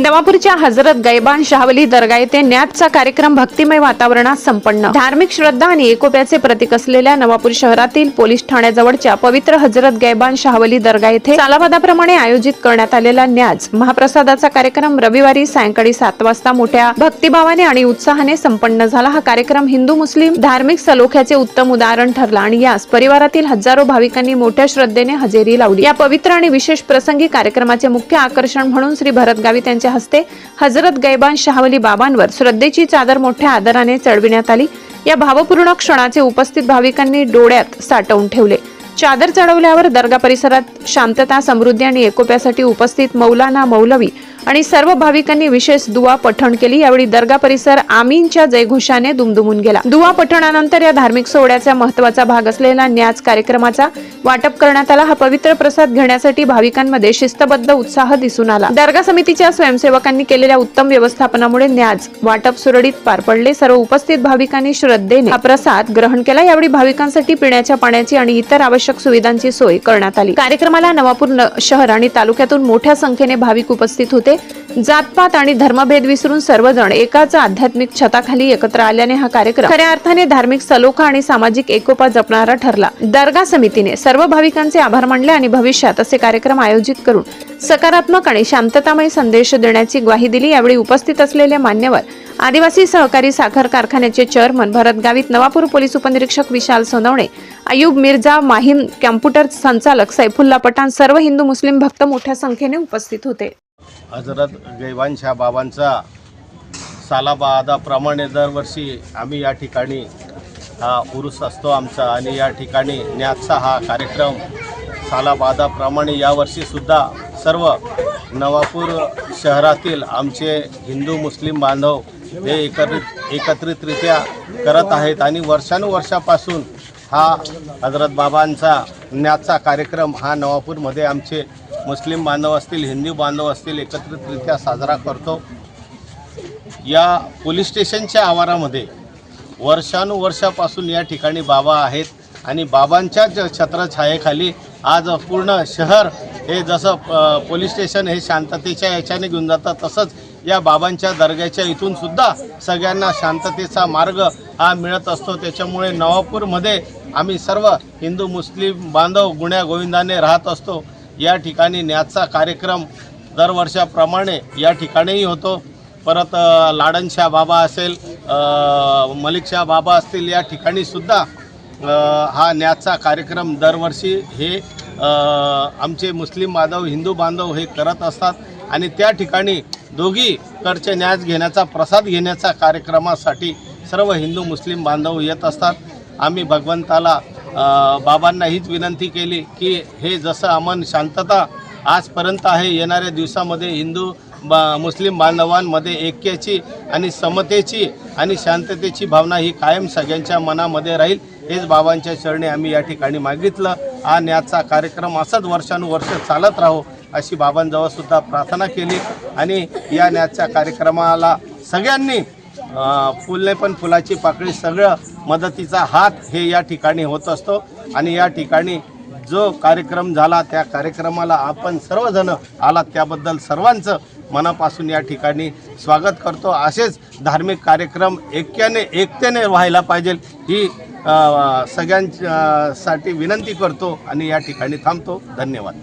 नवापूरच्या हजरत गैबान शाहवली दर्गा येथे न्याजचा कार्यक्रम भक्तिमय वातावरणात संपन्न. धार्मिक श्रद्धा आणि एकोप्याचे प्रतीक असलेल्या नवापूर शहरातील पोलीस ठाण्याजवळच्या पवित्र हजरत गैबान शाहवली दर्गा येथे सालावादाप्रमाणे आयोजित करण्यात आलेला न्याज महाप्रसादाचा कार्यक्रम रविवारी सायंकाळी सात वाजता मोठ्या भक्तिभावाने आणि उत्साहाने संपन्न झाला. हा कार्यक्रम हिंदू मुस्लिम धार्मिक सलोख्याचे उत्तम उदाहरण ठरला आणि यास परिवारातील हजारो भाविकांनी मोठ्या श्रद्धेने हजेरी लावली. या पवित्र आणि विशेष प्रसंगी कार्यक्रमाचे मुख्य आकर्षण म्हणून श्री भरत त्यांच्या यांच्या हस्ते हजरत गैबान शाहवली बाबांवर श्रद्धेची चादर मोठ्या आदराने चढविण्यात आली. या भावपूर्ण क्षणाचे उपस्थित भाविकांनी डोळ्यात साठवून ठेवले. चादर चढवल्यावर दर्गा परिसरात शांतता समृद्धी आणि एकोप्यासाठी उपस्थित मौलाना मौलवी आणि सर्व भाविकांनी विशेष दुवा पठण केली. यावेळी दर्गा परिसर आमीनच्या जयघोषाने दुमदुमून गेला. दुवा पठणानंतर या धार्मिक सोहळ्याचा महत्त्वाचा भाग असलेला न्याज कार्यक्रमाचा वाटप करण्यात आला. हा पवित्र प्रसाद घेण्यासाठी भाविकांमध्ये शिस्तबद्ध उत्साह दिसून आला. दर्गा समितीच्या स्वयंसेवकांनी केलेल्या उत्तम व्यवस्थापनामुळे न्याज वाटप सुरळीत पार पडले. सर्व उपस्थित भाविकांनी श्रद्धेने हा प्रसाद ग्रहण केला. यावेळी भाविकांसाठी पिण्याच्या पाण्याची आणि इतर आवश्यक सुविधांची सोय करण्यात आली. कार्यक्रमाला नवापूर शहर आणि तालुक्यातून मोठ्या संख्येने भाविक उपस्थित होते. जातपात आणि धर्मभेद विसरून सर्वजण एकाच आध्यात्मिक छताखाली एकत्र आल्याने हा कार्यक्रम खऱ्या अर्थाने धार्मिक सलोखा आणि सामाजिक एकोपा जपणारा ठरला. दर्गा समितीने सर्व भाविकांचे आभार मानले आणि भविष्यात असे कार्यक्रम आयोजित करून सकारात्मक आणि शांततामय संदेश देण्याची ग्वाही दिली. यावेळी उपस्थित असलेले मान्यवर आदिवासी सहकारी साखर कारखान्याचे चेअरमन भरत गावित नवापूर पोलीस उपनिरीक्षक विशाल सोनवणे अयुब मिर्झा माहीम कॅम्प्युटर संचालक सैफुल्ला पठाण सर्व हिंदू मुस्लिम भक्त मोठ्या संख्येने उपस्थित होते. हजरत गैवानशाह बाबांचा सालाबादाप्रमाणे दरवर्षी आम्ही या ठिकाणी हा उरुस असतो आमचा आणि या ठिकाणी न्याचा हा कार्यक्रम सालाबादाप्रमाणे यावर्षीसुद्धा सर्व नवापूर शहरातील आमचे हिंदू मुस्लिम बांधव हे एकत्रित एकत्रितरित्या करत आहेत आणि वर्षानुवर्षापासून हा हजरत बाबांचा न्याचा कार्यक्रम हा नवापूरमध्ये आमचे मुस्लिम बांधव असतील हिंदू बांधव असतील एकत्रितरित्या साजरा करतो. या पोलीस स्टेशनच्या आवारामध्ये वर्षानुवर्षापासून या ठिकाणी बाबा आहेत आणि बाबांच्याच छत्रछायेखाली आज पूर्ण शहर हे जसं पोलीस स्टेशन हे शांततेच्या याच्याने घेऊन जातं तसंच या बाबांच्या दर्ग्याच्या इथून सुद्धा सगळ्यांना शांततेचा मार्ग हा मिळत असतो. त्याच्यामुळे नवापूरमध्ये आम्ही सर्व हिंदू मुस्लिम बांधव गुण्या गोविंदाने राहत असतो. या ठिकाणी न्याचा कार्यक्रम दरवर्षाप्रमाणे या ठिकाणीही होतो. परत अ, लाडनशाह बाबा असेल मलिकशा मलिकशाह बाबा असतील या ठिकाणी सुद्धा हा न्याचा कार्यक्रम दरवर्षी हे आमचे मुस्लिम बांधव हिंदू बांधव हे करत असतात. आणि त्या ठिकाणी दोघीकडचे न्याज घेण्याचा प्रसाद घेण्याचा कार्यक्रमासाठी सर्व हिंदू मुस्लिम बांधव येत असतात. आम्ही भगवंताला बाबांना हीच विनंती केली की हे जसं अमन शांतता आजपर्यंत आहे येणाऱ्या दिवसामध्ये हिंदू बा मुस्लिम बांधवांमध्ये ऐक्याची आणि समतेची आणि शांततेची भावना ही कायम सगळ्यांच्या मनामध्ये राहील हेच बाबांच्या चरणी आम्ही या ठिकाणी मागितलं. हा आजचा कार्यक्रम असाच वर्षानुवर्ष चालत राहो अशी बाबांजवळसुद्धा प्रार्थना केली. आणि या न्याजच्या कार्यक्रमाला सगळ्यांनी अ, फुलने पण फुलाची पाकळी सगळं मदतीचा हात हे या ठिकाणी होत असतो. आणि या ठिकाणी जो कार्यक्रम झाला त्या कार्यक्रमाला आपण सर्वजण आलात. त्याबद्दल सर्वांचं मनापासून या ठिकाणी स्वागत करतो. असेच धार्मिक कार्यक्रम एक्याने एकतेने व्हायला पाहिजे ही सगळ्यांसाठी विनंती करतो आणि या ठिकाणी थांबतो. धन्यवाद.